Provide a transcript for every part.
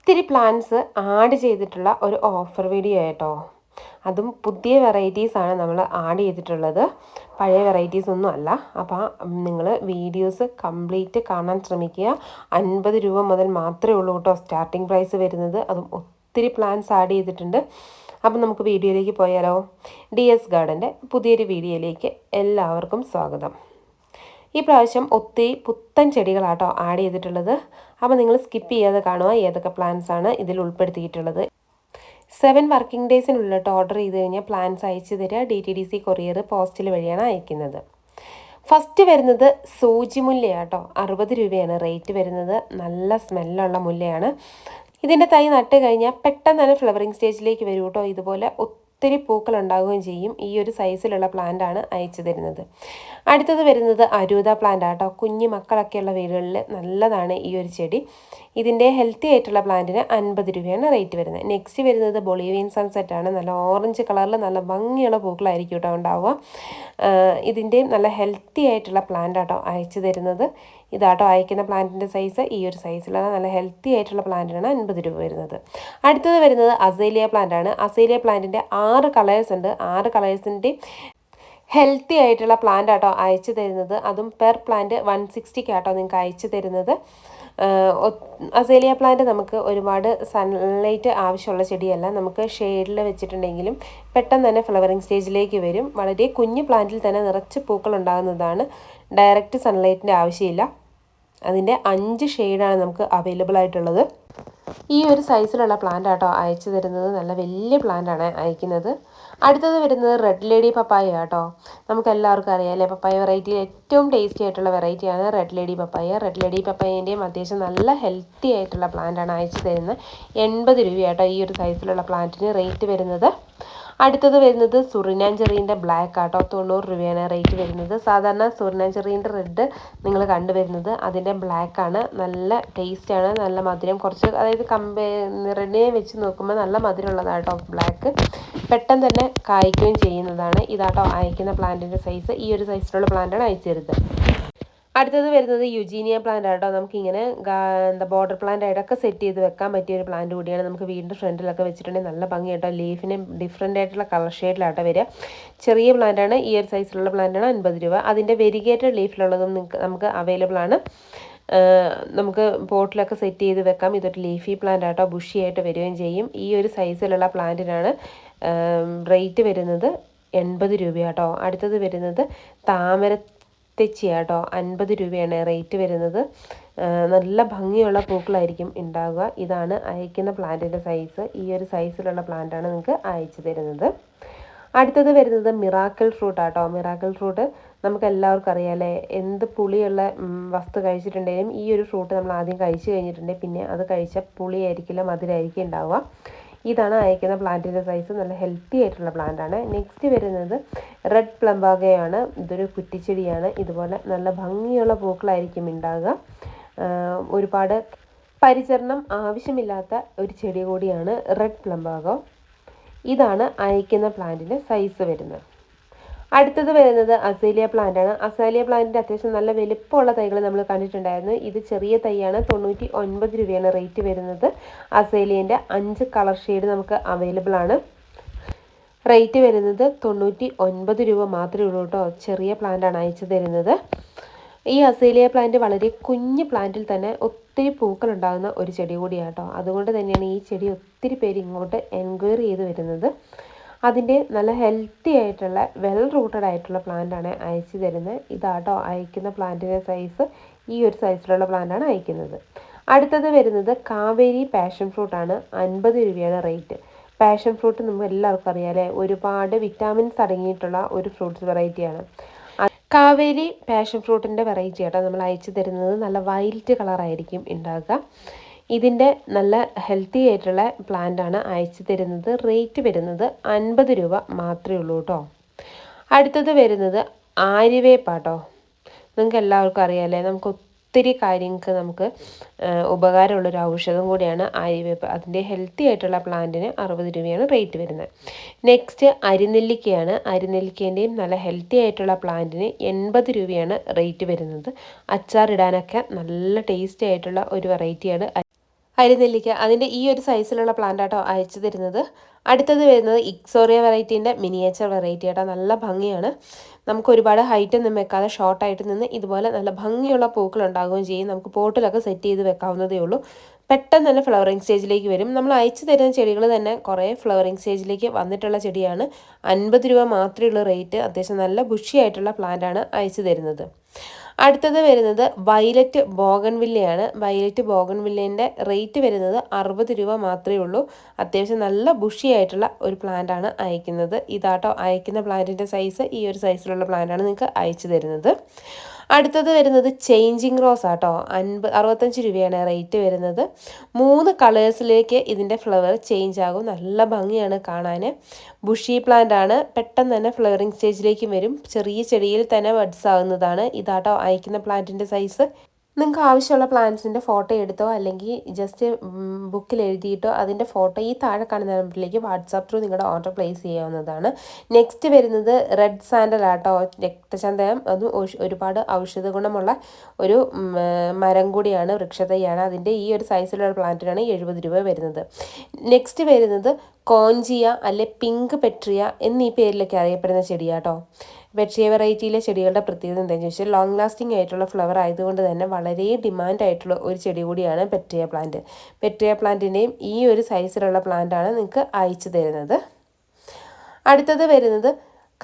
ഒത്തിരി plans add ചെയ്തിട്ടുള്ള ഒരു ഓഫർ വീഡിയോ ആയിട്ടോ. അതും പുതിയ വെറൈറ്റീസാണ് നമ്മൾ ആഡ് ചെയ്തിട്ടുള്ളത്. പഴയ വെറൈറ്റീസ് ഒന്നും അല്ല. അപ്പോൾ നിങ്ങൾ വീഡിയോസ് കംപ്ലീറ്റ് കാണാൻ ശ്രമിക്കുക. അൻപത് രൂപ മുതൽ മാത്രമേ ഉള്ളൂ കേട്ടോ സ്റ്റാർട്ടിംഗ് പ്രൈസ് വരുന്നത്. അതും ഒത്തിരി പ്ലാൻസ് ആഡ് ചെയ്തിട്ടുണ്ട്. അപ്പം നമുക്ക് വീഡിയോയിലേക്ക് പോയാലോ. ഡി എസ് ഗാർഡന്റെ പുതിയൊരു വീഡിയോയിലേക്ക് എല്ലാവർക്കും സ്വാഗതം. ഈ പ്രാവശ്യം ഒത്തിരി പുത്തൻ ചെടികളാട്ടോ ആഡ് ചെയ്തിട്ടുള്ളത്. അപ്പോൾ നിങ്ങൾ സ്കിപ്പ് ചെയ്യാതെ കാണുക ഏതൊക്കെ പ്ലാന്റ്സ് ആണ് ഇതിൽ ഉൾപ്പെടുത്തിയിട്ടുള്ളത്. സെവൻ വർക്കിംഗ് ഡേയ്സിനുള്ളിട്ട് ഓർഡർ ചെയ്ത് കഴിഞ്ഞാൽ പ്ലാൻസ് അയച്ചു തരിക D T D C courier പോസ്റ്റിൽ വഴിയാണ് അയക്കുന്നത്. ഫസ്റ്റ് വരുന്നത് സൂചി മുല്ലയാട്ടോ. അറുപത് രൂപയാണ് റേറ്റ് വരുന്നത്. നല്ല സ്മെല്ലുള്ള മുല്ലയാണ്. ഇതിന്റെ തൈ നട്ട് കഴിഞ്ഞാൽ പെട്ടെന്ന് തന്നെ ഫ്ലവറിങ് സ്റ്റേജിലേക്ക് വരും കേട്ടോ ഇതുപോലെ പൂക്കൾ ഉണ്ടാവുകയും ചെയ്യും. ഈ ഒരു സൈസിലുള്ള പ്ലാന്റ് ആണ് അയച്ചു തരുന്നത്. അടുത്തത് വരുന്നത് അരൂത പ്ലാന്റ് ആട്ടോ. കുഞ്ഞു മക്കളൊക്കെയുള്ള വീടുകളിൽ നല്ലതാണ് ഈ ഒരു ചെടി. ഇതിന്റെ ഹെൽത്തി ആയിട്ടുള്ള പ്ലാന്റിന് അൻപത് രൂപയാണ് റേറ്റ് വരുന്നത്. നെക്സ്റ്റ് വരുന്നത് ബൊളീവിയൻ സൺസെറ്റ് ആണ്. നല്ല ഓറഞ്ച് കളറിൽ നല്ല ഭംഗിയുള്ള പൂക്കളായിരിക്കും കേട്ടോ ഉണ്ടാവുക. ഇതിന്റെയും നല്ല ഹെൽത്തി ആയിട്ടുള്ള പ്ലാന്റ് ആട്ടോ അയച്ചു തരുന്നത്. ഇതാട്ടോ അയക്കുന്ന പ്ലാന്റിന്റെ സൈസ് ഈ ഒരു സൈസിലാണ് നല്ല ഹെൽത്തി ആയിട്ടുള്ള പ്ലാന്റിനാണ് അൻപത് രൂപ വരുന്നത്. അടുത്തത് വരുന്നത് അസേലിയ പ്ലാന്റാണ് അസേലിയ പ്ലാന്റിന്റെ ആറ് കളേഴ്സ് ഉണ്ട്. ആറ് കളേഴ്സിന്റെ ഹെൽത്തി ആയിട്ടുള്ള പ്ലാന്റ് ആട്ടോ അയച്ചു തരുന്നത്. അതും പെർ പ്ലാന്റ് വൺ സിക്സ്റ്റിക്ക് ആട്ടോ നിങ്ങൾക്ക് അയച്ചു തരുന്നത്. അസേലിയ പ്ലാന്റ് നമുക്ക് ഒരുപാട് സൺലൈറ്റ് ആവശ്യമുള്ള ചെടിയല്ല. നമുക്ക് ഷെയ്ഡിൽ വെച്ചിട്ടുണ്ടെങ്കിലും പെട്ടെന്ന് തന്നെ ഫ്ലവറിങ് സ്റ്റേജിലേക്ക് വരും. വളരെ കുഞ്ഞു പ്ലാന്റിൽ തന്നെ നിറച്ച് പൂക്കൾ ഉണ്ടാകുന്നതാണ്. ഡയറക്റ്റ് സൺലൈറ്റിന്റെ ആവശ്യമില്ല. അതിന്റെ അഞ്ച് ഷെയ്ഡാണ് നമുക്ക് അവൈലബിൾ ആയിട്ടുള്ളത്. ഈ ഒരു സൈസിലുള്ള പ്ലാന്റ് ആട്ടോ അയച്ചു തരുന്നത്. നല്ല വലിയ പ്ലാന്റാണ് അയക്കുന്നത്. അടുത്തത് വരുന്നത് റെഡ് ലേഡി പപ്പായ ആട്ടോ. നമുക്ക് എല്ലാവർക്കും അറിയാം അല്ലേ? പപ്പായ വെറൈറ്റി ഏറ്റവും ടേസ്റ്റി ആയിട്ടുള്ള വെറൈറ്റിയാണ് red lady papaya red lady പപ്പായന്റെയും അത്യാവശ്യം നല്ല ഹെൽത്തി ആയിട്ടുള്ള പ്ലാന്റാണ് അയച്ചു തരുന്നത്. എൺപത് രൂപയാട്ടോ ഈ ഒരു സൈസിലുള്ള പ്ലാന്റിന് റേറ്റ് വരുന്നത്. അടുത്തത് വരുന്നത് സുറിനാഞ്ചെറീന്റെ ബ്ലാക്ക് ആട്ടോ തൊണ്ണൂറ് രൂപയാണ് റേറ്റ് വരുന്നത്. സാധാരണ സുറിനാഞ്ചെറീന്റെ റെഡ് നിങ്ങൾ കണ്ടുവരുന്നത് അതിന്റെ ബ്ലാക്ക് ആണ്. നല്ല ടേസ്റ്റാണ് നല്ല മധുരം. കുറച്ച് അതായത് കമ്പേ റെഡിനെ വെച്ച് നോക്കുമ്പോൾ നല്ല മധുരമുള്ളതാട്ടോ ബ്ലാക്ക് പെട്ടെന്ന് തന്നെ കായ്ക്കുകയും ചെയ്യുന്നതാണ്. ഇതാട്ടോ അയക്കുന്ന പ്ലാന്റിന്റെ സൈസ് ഈ ഒരു സൈസിലുള്ള പ്ലാന്റാണ് അയച്ചു തരുന്നത് അടുത്തത് വരുന്നത് യുജീനിയ പ്ലാന്റ് ആട്ടോ. നമുക്കിങ്ങനെ എന്താ ബോർഡർ പ്ലാന്റ് ആയിട്ടൊക്കെ സെറ്റ് ചെയ്ത് വെക്കാൻ പറ്റിയ ഒരു പ്ലാന്റ് കൂടിയാണ്. നമുക്ക് വീടിന്റെ ഫ്രണ്ടിലൊക്കെ വെച്ചിട്ടുണ്ടെങ്കിൽ നല്ല ഭംഗിയാട്ടോ. ലീഫിന് ഡിഫറെന്റ് ആയിട്ടുള്ള കളർ ഷെയ്ഡിലാട്ടോ വരിക. ചെറിയ പ്ലാന്റ് ആണ് ഈ സൈസിലുള്ള പ്ലാന്റ് ആണ് അൻപത് രൂപ. അതിന്റെ വെരിഗേറ്റഡ് ലീഫിലുള്ളതും നമുക്ക് അവൈലബിൾ ആണ്. നമുക്ക് പോട്ടിലൊക്കെ സെറ്റ് ചെയ്ത് വെക്കാം. ഇതൊരു ലീഫി പ്ലാന്റ് ആട്ടോ. ബുഷിയായിട്ട് വരികയും ചെയ്യും. ഈ ഒരു സൈസിലുള്ള പ്ലാന്റിനാണ് റേറ്റ് വരുന്നത് എൺപത് രൂപയാട്ടോ. അടുത്തത് വരുന്നത് താമര തെച്ചിയാട്ടോ അൻപത് രൂപയാണ് റേറ്റ് വരുന്നത്. നല്ല ഭംഗിയുള്ള പൂക്കളായിരിക്കും ഉണ്ടാവുക. ഇതാണ് അയക്കുന്ന പ്ലാന്റിന്റെ സൈസ്. ഈ ഒരു സൈസിലുള്ള പ്ലാന്റാണ് നിങ്ങൾക്ക് അയച്ചു തരുന്നത്. അടുത്തത് വരുന്നത് മിറാക്കിൾ ഫ്രൂട്ട് ആട്ടോ മിറാക്കിൾ ഫ്രൂട്ട് നമുക്ക് എല്ലാവർക്കും അറിയാമല്ലേ എന്ത് പുളിയുള്ള വസ്തു കഴിച്ചിട്ടുണ്ടെങ്കിലും ഈ ഒരു ഫ്രൂട്ട് നമ്മൾ ആദ്യം കഴിച്ചു കഴിഞ്ഞിട്ടുണ്ടെങ്കിൽ പിന്നെ അത് കഴിച്ച പുളിയായിരിക്കില്ല മധുരമായിരിക്കും ഉണ്ടാവുക. ഇതാണ് അയക്കുന്ന പ്ലാന്റിന്റെ സൈസ് നല്ല ഹെൽത്തി ആയിട്ടുള്ള പ്ലാന്റാണ് നെക്സ്റ്റ് വരുന്നത് റെഡ് പ്ലംബാഗയാണ് ഇതൊരു കുറ്റിച്ചെടിയാണ്. ഇതുപോലെ നല്ല ഭംഗിയുള്ള പൂക്കളായിരിക്കും ഉണ്ടാകുക ഒരുപാട് പരിചരണം ആവശ്യമില്ലാത്ത ഒരു ചെടി കൂടിയാണ് റെഡ് പ്ലംബാഗോ ഇതാണ് അയക്കുന്ന പ്ലാന്റിന്റെ സൈസ് വരുന്നത്. അടുത്തത് വരുന്നത് അസേലിയ പ്ലാന്റ് ആണ്. അസേലിയ പ്ലാന്റിന്റെ അത്യാവശ്യം നല്ല വലിപ്പമുള്ള തൈകൾ നമ്മൾ കണ്ടിട്ടുണ്ടായിരുന്നു. ഇത് ചെറിയ തൈയാണ്. തൊണ്ണൂറ്റി ഒൻപത് രൂപയാണ് റേറ്റ് വരുന്നത്. അസേലിയന്റെ അഞ്ച് കളർ ഷെയ്ഡ് നമുക്ക് അവൈലബിൾ ആണ്. റേറ്റ് വരുന്നത് തൊണ്ണൂറ്റി ഒൻപത് രൂപ മാത്രമേ ഉള്ളൂ കേട്ടോ. ചെറിയ പ്ലാന്റാണ് അയച്ചു തരുന്നത്. ഈ അസേലിയ പ്ലാന്റ് വളരെ കുഞ്ഞു പ്ലാന്റിൽ തന്നെ ഒത്തിരി പൂക്കൾ ഉണ്ടാകുന്ന ഒരു ചെടി കൂടിയാണ് കേട്ടോ. അതുകൊണ്ട് തന്നെയാണ് ഈ ചെടി ഒത്തിരി പേര് ഇങ്ങോട്ട് എൻക്വയറി ചെയ്ത് വരുന്നത്. അതിന്റെ നല്ല ഹെൽത്തി ആയിട്ടുള്ള വെൽ റൂട്ടഡ് ആയിട്ടുള്ള പ്ലാന്റാണ് അയച്ചു തരുന്നത്. ഇതാട്ടോ അയക്കുന്ന പ്ലാന്റിന്റെ സൈസ് ഈ ഒരു സൈസിലുള്ള പ്ലാന്റ് ആണ് അയക്കുന്നത്. അടുത്തത് വരുന്നത് കാവേരി പാഷൻ ഫ്രൂട്ടാണ് അൻപത് രൂപയാണ് റേറ്റ് പാഷൻ ഫ്രൂട്ട് നമുക്ക് എല്ലാവർക്കും അറിയാമല്ലേ ഒരുപാട് വിറ്റാമിൻസ് അടങ്ങിയിട്ടുള്ള ഒരു ഫ്രൂട്ട്സ് വെറൈറ്റിയാണ് കാവേരി പാഷൻ ഫ്രൂട്ടിന്റെ വെറൈറ്റി ആട്ടോ നമ്മൾ അയച്ചു തരുന്നത്. നല്ല വൈൽഡ് കളറായിരിക്കും ഉണ്ടാകുക ഇതിന്റെ നല്ല ഹെൽത്തി ആയിട്ടുള്ള പ്ലാന്റ് ആണ് അയച്ചു തരുന്നത്. റേറ്റ് വരുന്നത് അൻപത് രൂപ മാത്രമേ ഉള്ളൂ കേട്ടോ അടുത്തത് വരുന്നത് ആര്യവേപ്പാട്ടോ. നിങ്ങൾക്ക് എല്ലാവർക്കും അറിയാമല്ലേ നമുക്ക് ഒത്തിരി കാര്യങ്ങൾക്ക് നമുക്ക് ഉപകാരമുള്ളൊരു ഔഷധം കൂടിയാണ് ആര്യവേപ്പ്. അതിന്റെ ഹെൽത്തി ആയിട്ടുള്ള പ്ലാന്റിന് അറുപത് രൂപയാണ് റേറ്റ് വരുന്നത്. നെക്സ്റ്റ് അരിനെല്ലിക്കയാണ്. അരിനെല്ലിക്കേന്റെയും നല്ല ഹെൽത്തി ആയിട്ടുള്ള പ്ലാന്റിന് എൺപത് രൂപയാണ് റേറ്റ് വരുന്നത്. അച്ചാറിടാനൊക്കെ നല്ല ടേസ്റ്റി ആയിട്ടുള്ള ഒരു വെറൈറ്റിയാണ് അരിനെല്ലിക്ക. അതിന്റെ ഈ ഒരു സൈസിലുള്ള പ്ലാന്റാട്ടോ അയച്ചു തരുന്നത്. അടുത്തത് വരുന്നത് ഇക്സോറിയ വെറൈറ്റീന്റെ മിനിയേച്ചർ വെറൈറ്റി ആട്ടോ. നല്ല ഭംഗിയാണ്. നമുക്ക് ഒരുപാട് ഹൈറ്റ് ഒന്നും വെക്കാതെ ഷോർട്ടായിട്ട് നിന്ന് ഇതുപോലെ നല്ല ഭംഗിയുള്ള പൂക്കൾ ഉണ്ടാകുകയും ചെയ്യും. നമുക്ക് പോട്ടിലൊക്കെ സെറ്റ് ചെയ്ത് വെക്കാവുന്നതേ ഉള്ളൂ. പെട്ടെന്ന് തന്നെ ഫ്ലവറിങ് സ്റ്റേജിലേക്ക് വരും. നമ്മൾ അയച്ചു തരുന്ന ചെടികൾ തന്നെ കുറേ ഫ്ലവറിങ് സ്റ്റേജിലേക്ക് വന്നിട്ടുള്ള ചെടിയാണ്. അൻപത് രൂപ മാത്രമേ ഉള്ളൂ റേറ്റ് അത്യാവശ്യം നല്ല ബുഷിയായിട്ടുള്ള പ്ലാന്റാണ് അയച്ചു തരുന്നത്. അടുത്തത് വരുന്നത് വയലറ്റ് ബോഗൺവില്ലയാണ് വയലറ്റ് ബോഗൺവില്ലേന്റെ റേറ്റ് വരുന്നത് അറുപത് രൂപ മാത്രമേ ഉള്ളൂ. അത്യാവശ്യം നല്ല ബുഷിയായിട്ടുള്ള ഒരു പ്ലാന്റ് ആണ് അയക്കുന്നത്. ഇതാട്ടോ അയക്കുന്ന പ്ലാന്റിന്റെ സൈസ് ഈ ഒരു സൈസിലുള്ള പ്ലാന്റാണ് നിങ്ങൾക്ക് അയച്ചു തരുന്നത്. അടുത്തത് വരുന്നത് ചേഞ്ചിങ് റോസ് ആട്ടോ. അൻപത് അറുപത്തഞ്ച് രൂപയാണ് റേറ്റ് വരുന്നത്. മൂന്ന് കളേഴ്സിലേക്ക് ഇതിന്റെ ഫ്ലവർ ചേഞ്ച് ആകും. നല്ല ഭംഗിയാണ് കാണാൻ ബുഷി പ്ലാന്റ് ആണ്. പെട്ടെന്ന് തന്നെ ഫ്ലവറിങ് സ്റ്റേജിലേക്കും വരും. ചെറിയ ചെടിയിൽ തന്നെ ബഡ്സ് ആകുന്നതാണ് ഇതാട്ടോ അയക്കുന്ന പ്ലാന്റിന്റെ സൈസ് നിങ്ങൾക്ക് ആവശ്യമുള്ള പ്ലാന്റ്സിന്റെ ഫോട്ടോ എടുത്തോ അല്ലെങ്കിൽ ജസ്റ്റ് ബുക്കിൽ എഴുതിയിട്ടോ അതിന്റെ ഫോട്ടോ ഈ താഴെ കാണുന്ന നമ്പറിലേക്ക് വാട്സാപ്പ് ത്രൂ നിങ്ങളുടെ ഓർഡർ പ്ലേസ് ചെയ്യാവുന്നതാണ്. നെക്സ്റ്റ് വരുന്നത് റെഡ് സാൻഡൽ ആട്ടോ. രക്തചന്ദനം അത് ഒരുപാട് ഔഷധ ഗുണമുള്ള ഒരു മരം കൂടിയാണ് വൃക്ഷതയാണ്. അതിന്റെ ഈ ഒരു സൈസിലുള്ള പ്ലാന്റിനാണ് എഴുപത് രൂപ വരുന്നത്. നെക്സ്റ്റ് വരുന്നത് കോഞ്ചിയ അല്ലെ പിങ്ക് പെട്രിയ എന്നീ പേരിലൊക്കെ അറിയപ്പെടുന്ന ചെടിയാട്ടോ. വെട്രിയ വെറൈറ്റിയിലെ ചെടികളുടെ പ്രത്യേകത എന്താണെന്ന് ചോദിച്ചാൽ ലോങ് ലാസ്റ്റിംഗ് ആയിട്ടുള്ള ഫ്ലവർ ആയതുകൊണ്ട് തന്നെ വളരെ ഡിമാൻഡ് ആയിട്ടുള്ള ഒരു ചെടി കൂടിയാണ് പെട്രിയ പ്ലാന്റ് പെട്രിയ പ്ലാന്റിന്റെയും ഈ ഒരു സൈസിലുള്ള പ്ലാന്റാണ് നിങ്ങൾക്ക് അയച്ചു തരുന്നത്. അടുത്തത് വരുന്നത്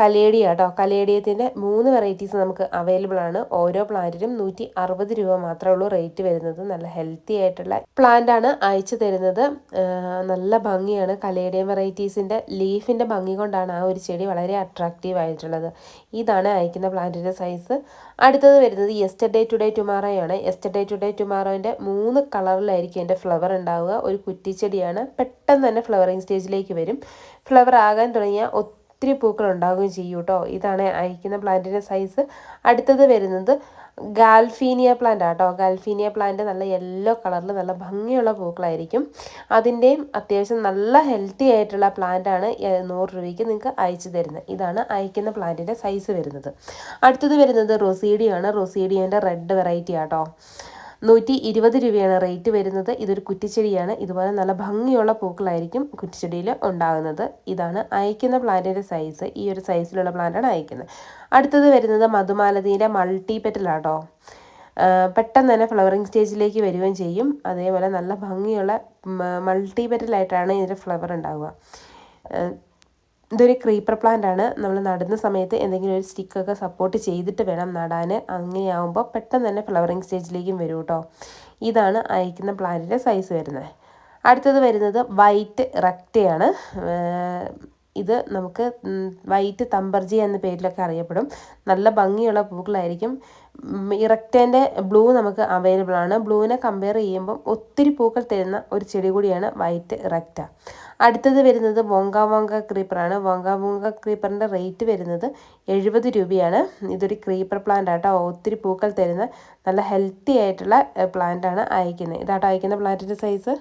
കലേഡിയ കേട്ടോ കലേഡിയത്തിന്റെ മൂന്ന് വെറൈറ്റീസ് നമുക്ക് അവൈലബിൾ ആണ്. ഓരോ പ്ലാന്റിനും നൂറ്റി അറുപത് രൂപ മാത്രമേ ഉള്ളൂ റേറ്റ് വരുന്നത്. നല്ല ഹെൽത്തി ആയിട്ടുള്ള പ്ലാന്റ് ആണ് അയച്ചു തരുന്നത്. നല്ല ഭംഗിയാണ് കലേഡിയം വെറൈറ്റീസിന്റെ ലീഫിന്റെ ഭംഗി കൊണ്ടാണ് ആ ഒരു ചെടി വളരെ അട്രാക്റ്റീവ് ആയിട്ടുള്ളത്. ഇതാണ് അയക്കുന്ന പ്ലാന്റിന്റെ സൈസ് അടുത്തത് വരുന്നത് യെസ്റ്റർഡേ ടുഡേ ടുമാറോയാണ് യെസ്റ്റർഡേ ടുഡേ ടുമാറോന്റെ മൂന്ന് കളറിലായിരിക്കും എന്റെ ഫ്ലവർ ഉണ്ടാവുക. ഒരു കുറ്റിച്ചെടിയാണ്. പെട്ടെന്ന് തന്നെ ഫ്ലവറിങ് സ്റ്റേജിലേക്ക് വരും. ഫ്ലവർ ആകാൻ തുടങ്ങിയ പൂക്കൾ ഉണ്ടാവുകയും ചെയ്യും കേട്ടോ. ഇതാണ് അയക്കുന്ന പ്ലാന്റിന്റെ സൈസ് അടുത്തത് വരുന്നത് ഗാൽഫീനിയ പ്ലാന്റ് ആട്ടോ ഗാൽഫീനിയ പ്ലാന്റ് നല്ല യെല്ലോ കളറിൽ നല്ല ഭംഗിയുള്ള പൂക്കളായിരിക്കും. അതിന്റെയും അത്യാവശ്യം നല്ല ഹെൽത്തി ആയിട്ടുള്ള പ്ലാന്റ് ആണ് നൂറ് രൂപയ്ക്ക് നിങ്ങൾക്ക് അയച്ചു തരുന്നത്. ഇതാണ് അയക്കുന്ന പ്ലാന്റിന്റെ സൈസ് വരുന്നത്. അടുത്തത് വരുന്നത് റൊസീഡിയാണ്. റൊസീഡിയന്റെ റെഡ് വെറൈറ്റി ആട്ടോ നൂറ്റി ഇരുപത് രൂപയാണ് റേറ്റ് വരുന്നത്. ഇതൊരു കുറ്റിച്ചെടിയാണ്. ഇതുപോലെ നല്ല ഭംഗിയുള്ള പൂക്കളായിരിക്കും കുറ്റിച്ചെടിയിൽ ഉണ്ടാകുന്നത്. ഇതാണ് അയക്കുന്ന പ്ലാന്റിന്റെ സൈസ്. ഈ ഒരു സൈസിലുള്ള പ്ലാന്റാണ് അയക്കുന്നത് അടുത്തത് വരുന്നത് മധുമാലതീന്റെ മൾട്ടി പെറ്റലാട്ടോ പെട്ടെന്ന് തന്നെ ഫ്ലവറിങ് സ്റ്റേജിലേക്ക് വരികയും ചെയ്യും. അതേപോലെ നല്ല ഭംഗിയുള്ള മൾട്ടി പെറ്റലായിട്ടാണ് ഇതിന്റെ ഫ്ലവർ ഉണ്ടാവുക. ഇതൊരു ക്രീപ്പർ പ്ലാന്റ് ആണ്. നമ്മൾ നടുന്ന സമയത്ത് എന്തെങ്കിലും ഒരു സ്റ്റിക്കൊക്കെ സപ്പോർട്ട് ചെയ്തിട്ട് വേണം നടാൻ അങ്ങനെയാവുമ്പോൾ പെട്ടെന്ന് തന്നെ ഫ്ലവറിങ് സ്റ്റേജിലേക്കും വരും കേട്ടോ ഇതാണ് അയക്കുന്ന പ്ലാന്റിന്റെ സൈസ് വരുന്നത്. അടുത്തത് വരുന്നത് വൈറ്റ് റക്റ്റയാണ് ഇത് നമുക്ക് വൈറ്റ് തമ്പർജി എന്ന പേരിലൊക്കെ അറിയപ്പെടും. നല്ല ഭംഗിയുള്ള പൂക്കളായിരിക്കും. ഇറക്റ്റേന്റെ ബ്ലൂ നമുക്ക് അവൈലബിൾ ആണ്. ബ്ലൂവിനെ കമ്പയർ ചെയ്യുമ്പം ഒത്തിരി പൂക്കൾ തരുന്ന ഒരു ചെടി കൂടിയാണ് വൈറ്റ് ഇറക്റ്റ അടുത്തത് വരുന്നത് വോങ്ക വോങ്ക ക്രീപ്പറാണ്. വോങ്ക വോങ്ക ക്രീപ്പറിന്റെ റേറ്റ് വരുന്നത് എഴുപത് രൂപയാണ്. ഇതൊരു ക്രീപ്പർ പ്ലാന്റ് ആട്ടോ. ഒത്തിരി പൂക്കൾ തരുന്ന നല്ല ഹെൽത്തി ആയിട്ടുള്ള പ്ലാന്റ് ആണ് അയക്കുന്നത്. ഇതാട്ടോ അയക്കുന്ന പ്ലാന്റിന്റെ സൈസ്.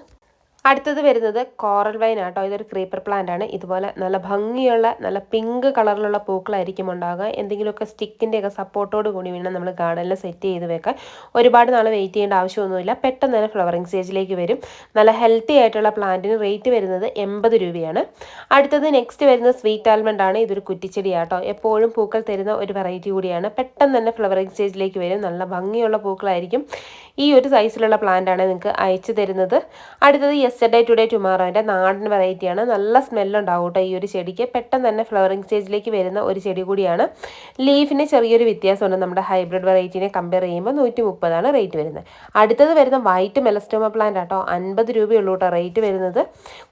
അടുത്തത് വരുന്നത് കോറൽ വൈൻ ആട്ടോ. ഇതൊരു ക്രീപ്പർ പ്ലാന്റ് ആണ്. ഇതുപോലെ നല്ല ഭംഗിയുള്ള നല്ല പിങ്ക് കളറിലുള്ള പൂക്കളായിരിക്കും ഉണ്ടാകുക എന്തെങ്കിലുമൊക്കെ സ്റ്റിക്കിന്റെ ഒക്കെ സപ്പോർട്ടോട് കൂടി വേണം നമ്മൾ ഗാർഡനിൽ സെറ്റ് ചെയ്ത് വെക്കാൻ ഒരുപാട് നാൾ വെയിറ്റ് ചെയ്യേണ്ട ആവശ്യമൊന്നുമില്ല. പെട്ടെന്ന് തന്നെ ഫ്ലവറിങ് സ്റ്റേജിലേക്ക് വരും. നല്ല ഹെൽത്തി ആയിട്ടുള്ള പ്ലാന്റിന് റേറ്റ് വരുന്നത് എൺപത് രൂപയാണ്. അടുത്തത് നെക്സ്റ്റ് വരുന്നത് സ്വീറ്റ് ആൽമണ്ട് ആണ്. ഇതൊരു കുറ്റിച്ചെടിയാട്ടോ. എപ്പോഴും പൂക്കൾ തരുന്ന ഒരു വെറൈറ്റി കൂടിയാണ്. പെട്ടെന്ന് തന്നെ ഫ്ലവറിങ് സ്റ്റേജിലേക്ക് വരും. നല്ല ഭംഗിയുള്ള പൂക്കളായിരിക്കും. ഈ ഒരു സൈസിലുള്ള പ്ലാന്റ് ആണ് നിങ്ങൾക്ക് അയച്ചു തരുന്നത്. അടുത്തത് യെസ്റ്റർഡേ ടുഡേ ടുമാറോന്റെ നാടൻ വെറൈറ്റിയാണ്. നല്ല സ്മെല്ലുണ്ടാവും കേട്ടോ ഈ ഒരു ചെടിക്ക്. പെട്ടെന്ന് തന്നെ ഫ്ലവറിങ് സ്റ്റേജിലേക്ക് വരുന്ന ഒരു ചെടി കൂടിയാണ്. ലീഫിന് ചെറിയൊരു വ്യത്യാസമുണ്ട്. നമ്മുടെ ഹൈബ്രിഡ് വെറൈറ്റിനെ കമ്പയർ ചെയ്യുമ്പോൾ നൂറ്റി മുപ്പതാണ് റേറ്റ് വരുന്നത്. അടുത്തത് വരുന്ന വൈറ്റ് മെലസ്റ്റോമ പ്ലാന്റ് ആട്ടോ. അൻപത് രൂപയുള്ളൂ കേട്ടോ റേറ്റ് വരുന്നത്.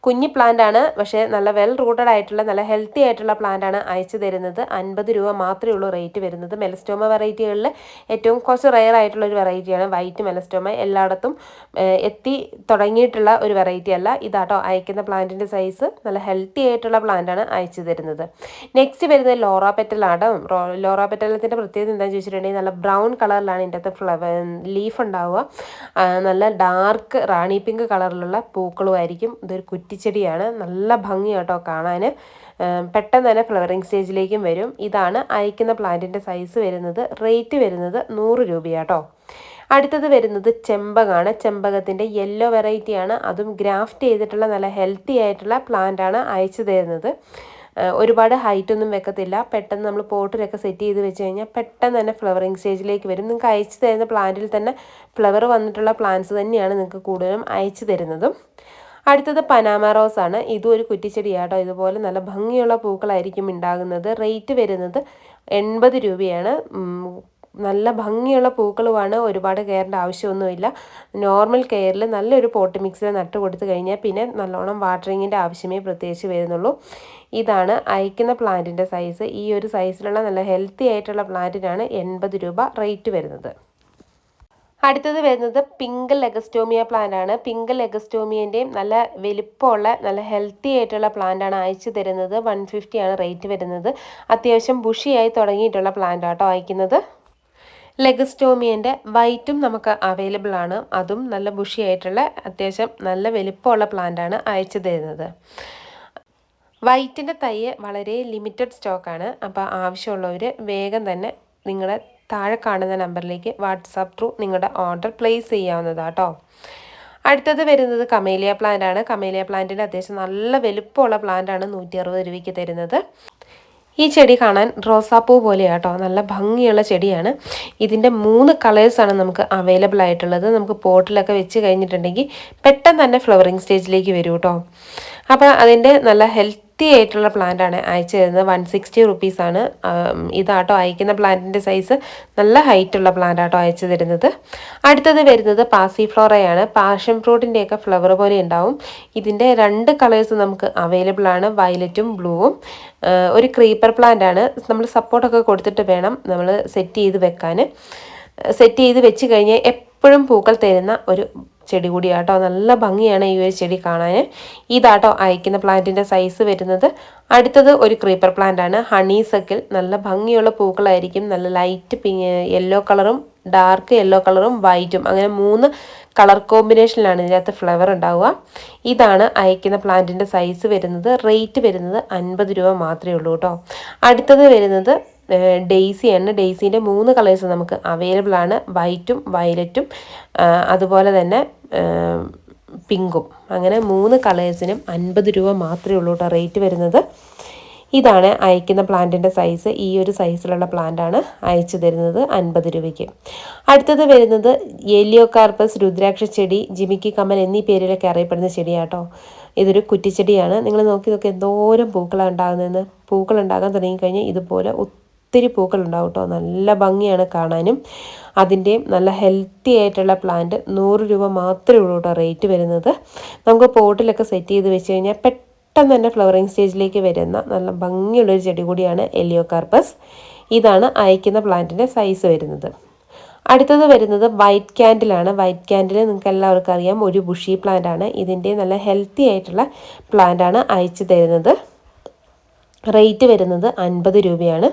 കുഞ്ഞി പ്ലാന്റ് ആണ്. പക്ഷേ നല്ല വെൽ റൂട്ടഡ് ആയിട്ടുള്ള നല്ല ഹെൽത്തി ആയിട്ടുള്ള പ്ലാന്റ് ആണ് അയച്ചു തരുന്നത്. അൻപത് രൂപ മാത്രമേ ഉള്ളൂ റേറ്റ് വരുന്നത്. മെലസ്റ്റോമ വെറൈറ്റികളിൽ ഏറ്റവും കുറച്ച് റെയർ ആയിട്ടുള്ള ഒരു വെറൈറ്റിയാണ് വൈറ്റ് മെലസ്റ്റോമ. എല്ലായിടത്തും എത്തി തുടങ്ങിയിട്ടുള്ള ഒരു വെറൈറ്റി അല്ല. ഇതാട്ടോ അയക്കുന്ന പ്ലാന്റിന്റെ സൈസ് നല്ല ഹെൽത്തി ആയിട്ടുള്ള പ്ലാന്റാണ് അയച്ചു തരുന്നത്. നെക്സ്റ്റ് വരുന്നത് ലോറ പെറ്റലാണ് ലോറ പെറ്റലത്തിന്റെ പ്രത്യേകത എന്താണെന്ന് ചോദിച്ചിട്ടുണ്ടെങ്കിൽ നല്ല ബ്രൗൺ കളറിലാണ് ഇതിന്റെ അകത്ത് ഫ്ലവർ ലീഫ് ഉണ്ടാവുക. നല്ല ഡാർക്ക് റാണി പിങ്ക് കളറിലുള്ള പൂക്കളുമായിരിക്കും ഇതൊരു കുറ്റിച്ചെടിയാണ്. നല്ല ഭംഗിയാട്ടോ കാണാൻ പെട്ടെന്ന് തന്നെ ഫ്ലവറിങ് സ്റ്റേജിലേക്കും വരും. ഇതാണ് അയക്കുന്ന പ്ലാന്റിന്റെ സൈസ് വരുന്നത്. റേറ്റ് വരുന്നത് നൂറ് രൂപയാട്ടോ. അടുത്തത് വരുന്നത് ചെമ്പകമാണ് ചെമ്പകത്തിന്റെ യെല്ലോ വെറൈറ്റിയാണ് അതും ഗ്രാഫ്റ്റ് ചെയ്തിട്ടുള്ള നല്ല ഹെൽത്തി ആയിട്ടുള്ള പ്ലാന്റാണ് അയച്ചു തരുന്നത്. ഒരുപാട് ഹൈറ്റ് ഒന്നും വെക്കത്തില്ല. പെട്ടെന്ന് നമ്മൾ പോട്ടിലൊക്കെ സെറ്റ് ചെയ്ത് വെച്ച് കഴിഞ്ഞാൽ പെട്ടെന്ന് തന്നെ ഫ്ലവറിങ് സ്റ്റേജിലേക്ക് വരും. നിങ്ങൾക്ക് അയച്ചു തരുന്ന പ്ലാന്റിൽ തന്നെ ഫ്ലവർ വന്നിട്ടുള്ള പ്ലാന്റ്സ് തന്നെയാണ് നിങ്ങൾക്ക് കൂടുതലും അയച്ചു തരുന്നതും. അടുത്തത് പനാമ റോസ് ആണ്. ഇതും ഒരു കുറ്റിച്ചെടിയാട്ടോ. ഇതുപോലെ നല്ല ഭംഗിയുള്ള പൂക്കളായിരിക്കും ഉണ്ടാകുന്നത്. റേറ്റ് വരുന്നത് എൺപത് രൂപയാണ്. നല്ല ഭംഗിയുള്ള പൂക്കളുമാണ് ഒരുപാട് കെയറിന്റെ ആവശ്യമൊന്നുമില്ല. നോർമൽ കെയറിൽ നല്ലൊരു പോട്ട് മിക്സിൽ നട്ട് കൊടുത്തു കഴിഞ്ഞാൽ പിന്നെ നല്ലോണം വാട്ടറിങ്ങിന്റെ ആവശ്യമേ പ്രത്യേകിച്ച് വരുന്നുള്ളൂ. ഇതാണ് അയക്കുന്ന പ്ലാന്റിന്റെ സൈസ്. ഈ ഒരു സൈസിലുള്ള നല്ല ഹെൽത്തി ആയിട്ടുള്ള പ്ലാന്റിനാണ് എൺപത് രൂപ റേറ്റ് വരുന്നത്. അടുത്തത് വരുന്നത് പിങ്ക് ലെഗസ്റ്റോമിയ പ്ലാന്റ് ആണ് പിങ്ക് ലെഗസ്റ്റോമിയന്റെയും നല്ല വലിപ്പമുള്ള നല്ല ഹെൽത്തി ആയിട്ടുള്ള പ്ലാന്റ് ആണ് അയച്ചു തരുന്നത്. വൺ ആണ് റേറ്റ് വരുന്നത്. അത്യാവശ്യം ബുഷിയായി തുടങ്ങിയിട്ടുള്ള പ്ലാന്റ് ആട്ടോ അയക്കുന്നത്. ലെഗസ്റ്റോമിയന്റെ വൈറ്റും നമുക്ക് അവൈലബിൾ ആണ് അതും നല്ല ബുഷിയായിട്ടുള്ള അത്യാവശ്യം നല്ല വലിപ്പമുള്ള പ്ലാന്റാണ് അയച്ചു തരുന്നത്. വൈറ്റിന്റെ തൈ വളരെ ലിമിറ്റഡ് സ്റ്റോക്കാണ്. അപ്പോൾ ആവശ്യമുള്ളവർ വേഗം തന്നെ നിങ്ങളുടെ താഴെ കാണുന്ന നമ്പറിലേക്ക് വാട്സാപ്പ് ത്രൂ നിങ്ങളുടെ ഓർഡർ പ്ലേസ് ചെയ്യാവുന്നതാട്ടോ അടുത്തത് വരുന്നത് കമേലിയ പ്ലാന്റ് ആണ് കമേലിയ പ്ലാന്റിന്റെ അത്യാവശ്യം നല്ല വലുപ്പമുള്ള പ്ലാന്റ് ആണ് നൂറ്റി അറുപത് രൂപയ്ക്ക് തരുന്നത്. ഈ ചെടി കാണാൻ റോസാപ്പൂ പോലെയാട്ടോ നല്ല ഭംഗിയുള്ള ചെടിയാണ്. ഇതിന്റെ മൂന്ന് കളേഴ്സാണ് നമുക്ക് അവൈലബിൾ ആയിട്ടുള്ളത്. നമുക്ക് പോട്ടിലൊക്കെ വെച്ച് കഴിഞ്ഞിട്ടുണ്ടെങ്കിൽ പെട്ടെന്ന് തന്നെ ഫ്ലവറിങ് സ്റ്റേജിലേക്ക് വരും കേട്ടോ അപ്പോൾ അതിന്റെ നല്ല ഹെൽത്ത് ഹെൽത്തി ആയിട്ടുള്ള പ്ലാന്റാണ് അയച്ചു തരുന്നത്. വൺ സിക്സ്റ്റി റുപ്പീസാണ് ഇതാട്ടോ അയക്കുന്ന പ്ലാന്റിന്റെ സൈസ് നല്ല ഹൈറ്റുള്ള പ്ലാന്റാട്ടോ അയച്ചു തരുന്നത്. അടുത്തത് വരുന്നത് പാസി ഫ്ലോറയാണ് പാഷൻ ഫ്രൂട്ടിന്റെയൊക്കെ ഫ്ലവർ പോലെ ഉണ്ടാവും. ഇതിന്റെ രണ്ട് കളേഴ്സ് നമുക്ക് അവൈലബിൾ ആണ്. വയലറ്റും ബ്ലൂവും ഒരു ക്രീപ്പർ പ്ലാന്റ് ആണ്. നമ്മൾ സപ്പോർട്ടൊക്കെ കൊടുത്തിട്ട് വേണം നമ്മൾ സെറ്റ് ചെയ്ത് വെക്കാൻ സെറ്റ് ചെയ്ത് വെച്ച് കഴിഞ്ഞാൽ എപ്പോഴും പൂക്കൾ തരുന്ന ഒരു ചെടി കൂടിയാട്ടോ നല്ല ഭംഗിയാണ് ഈ ഒരു ചെടി കാണാൻ. ഇതാട്ടോ അയക്കുന്ന പ്ലാന്റിന്റെ സൈസ് വരുന്നത്. അടുത്തത് ഒരു ക്രീപ്പർ പ്ലാന്റ് ആണ്. ഹണി സക്കിൽ നല്ല ഭംഗിയുള്ള പൂക്കളായിരിക്കും. നല്ല ലൈറ്റ് പിങ്ക് യെല്ലോ കളറും ഡാർക്ക് യെല്ലോ കളറും വൈറ്റും അങ്ങനെ മൂന്ന് കളർ കോമ്പിനേഷനിലാണ് ഇതിനകത്ത് ഫ്ലവർ ഉണ്ടാവുക. ഇതാണ് അയക്കുന്ന പ്ലാന്റിന്റെ സൈസ് വരുന്നത്. റേറ്റ് വരുന്നത് അൻപത് രൂപ മാത്രമേ ഉള്ളൂ കേട്ടോ. അടുത്തത് വരുന്നത് ഡെയ്സിയാണ് ഡെയ്സിന്റെ മൂന്ന് കളേഴ്സ് നമുക്ക് അവൈലബിൾ ആണ്. വൈറ്റും വയലറ്റും അതുപോലെ തന്നെ പിങ്കും. അങ്ങനെ മൂന്ന് കളേഴ്സിനും അൻപത് രൂപ മാത്രമേ ഉള്ളൂ കേട്ടോ റേറ്റ് വരുന്നത്. ഇതാണ് അയക്കുന്ന പ്ലാന്റിന്റെ സൈസ്. ഈ ഒരു സൈസിലുള്ള പ്ലാന്റാണ് അയച്ചു തരുന്നത് അൻപത് രൂപയ്ക്ക്. അടുത്തത് വരുന്നത് യെലിയോ കാർപ്പസ് രുദ്രാക്ഷ ചെടി ജിമിക്കി കമൽ എന്നീ പേരിലൊക്കെ അറിയപ്പെടുന്ന ചെടിയാട്ടോ ഇതൊരു കുറ്റിച്ചെടിയാണ്. നിങ്ങൾ നോക്കി നോക്കി എന്തോരം പൂക്കളാണ് ഉണ്ടാകുന്നതെന്ന്. പൂക്കൾ തുടങ്ങിക്കഴിഞ്ഞാൽ ഇതുപോലെ ഒത്തിരി പൂക്കൾ ഉണ്ടാവും കേട്ടോ നല്ല ഭംഗിയാണ് കാണാനും. അതിന്റെയും നല്ല ഹെൽത്തി ആയിട്ടുള്ള പ്ലാന്റ് നൂറ് രൂപ മാത്രമേ ഉള്ളൂ കേട്ടോ റേറ്റ് വരുന്നത്. നമുക്ക് പോട്ടിലൊക്കെ സെറ്റ് ചെയ്ത് വെച്ച് കഴിഞ്ഞാൽ പെട്ടെന്ന് തന്നെ ഫ്ലവറിങ് സ്റ്റേജിലേക്ക് വരുന്ന നല്ല ഭംഗിയുള്ളൊരു ചെടി കൂടിയാണ് എലിയോ കാർപ്പസ് ഇതാണ് അയക്കുന്ന പ്ലാന്റിന്റെ സൈസ് വരുന്നത്. അടുത്തത് വരുന്നത് വൈറ്റ് ക്യാൻഡിലാണ് വൈറ്റ് ക്യാൻഡിൽ നിങ്ങൾക്ക് എല്ലാവർക്കും അറിയാം. ഒരു ബുഷി പ്ലാന്റ് ആണ്. ഇതിന്റെ നല്ല ഹെൽത്തി ആയിട്ടുള്ള പ്ലാന്റ് ആണ് അയച്ചു തരുന്നത്. റേറ്റ് വരുന്നത് അൻപത് രൂപയാണ്.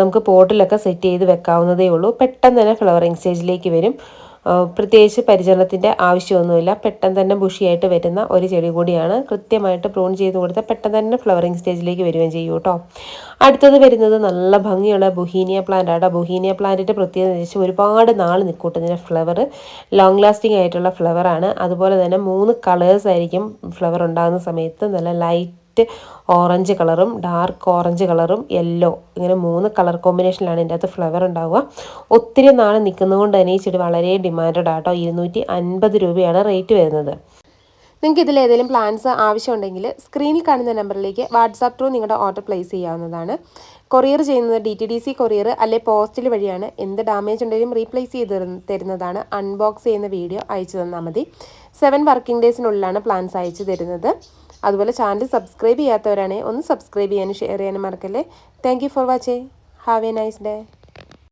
നമുക്ക് പോട്ടിലൊക്കെ സെറ്റ് ചെയ്ത് വെക്കാവുന്നതേ ഉള്ളൂ. പെട്ടെന്ന് തന്നെ ഫ്ലവറിങ് സ്റ്റേജിലേക്ക് വരും. പ്രത്യേകിച്ച് പരിചരണത്തിന്റെ ആവശ്യമൊന്നുമില്ല. പെട്ടെന്ന് തന്നെ ബുഷിയായിട്ട് വരുന്ന ഒരു ചെടി കൂടിയാണ്. കൃത്യമായിട്ട് പ്രൂൺ ചെയ്ത് കൊടുത്താൽ പെട്ടെന്ന് തന്നെ ഫ്ലവറിങ് സ്റ്റേജിലേക്ക് വരികയും ചെയ്യും കേട്ടോ. അടുത്തത് വരുന്നത് നല്ല ഭംഗിയുള്ള ബുഹീനിയ പ്ലാന്റ് ആട്ടോ. ബുഹീനിയ പ്ലാന്റിന്റെ പ്രത്യേകത വെച്ചാൽ ഒരുപാട് നാൾ നിൽക്കൂട്ടുന്നതിന്റെ ഫ്ലവർ ലോങ് ലാസ്റ്റിംഗ് ആയിട്ടുള്ള ഫ്ലവറാണ് അതുപോലെ തന്നെ മൂന്ന് കളേഴ്സ് ആയിരിക്കും ഫ്ലവർ ഉണ്ടാകുന്ന സമയത്ത് നല്ല ലൈറ്റ് ലൈറ്റ് ഓറഞ്ച് കളറും ഡാർക്ക് ഓറഞ്ച് കളറും യെല്ലോ ഇങ്ങനെ മൂന്ന് കളർ കോമ്പിനേഷനിലാണ് ഇതിന്റെ അകത്ത് ഫ്ലവർ ഉണ്ടാവുക. ഒത്തിരി നാൾ നിൽക്കുന്നതുകൊണ്ട് തന്നെ ഈ ചെടി വളരെ ഡിമാൻഡഡ് ആട്ടോ. ഇരുന്നൂറ്റി അൻപത് രൂപയാണ് റേറ്റ് വരുന്നത്. നിങ്ങൾക്ക് ഇതിൽ ഏതെങ്കിലും പ്ലാൻസ് ആവശ്യമുണ്ടെങ്കിൽ സ്ക്രീനിൽ കാണുന്ന നമ്പറിലേക്ക് വാട്സാപ്പ് ത്രൂ നിങ്ങളുടെ ഓർഡർ പ്ലേസ് ചെയ്യാവുന്നതാണ്. കൊറിയർ ചെയ്യുന്നത് D T D C courier അല്ലെ പോസ്റ്റിൽ വഴിയാണ്. എന്ത് ഡാമേജ് ഉണ്ടെങ്കിലും റീപ്ലേസ് ചെയ്ത് തരുന്നതാണ്. അൺബോക്സ് ചെയ്യുന്ന വീഡിയോ അയച്ചു തന്നാൽ മതി. സെവൻ വർക്കിംഗ് ഡേയ്സിനുള്ളിലാണ് പ്ലാൻസ് അയച്ചു തരുന്നത്. അതുപോലെ ചാനൽ സബ്സ്ക്രൈബ് ചെയ്യാത്തവരാണെങ്കിൽ ഒന്ന് സബ്സ്ക്രൈബ് ചെയ്യാനും ഷെയർ ചെയ്യാനും മറക്കല്ലേ. Thank for watching have a nice day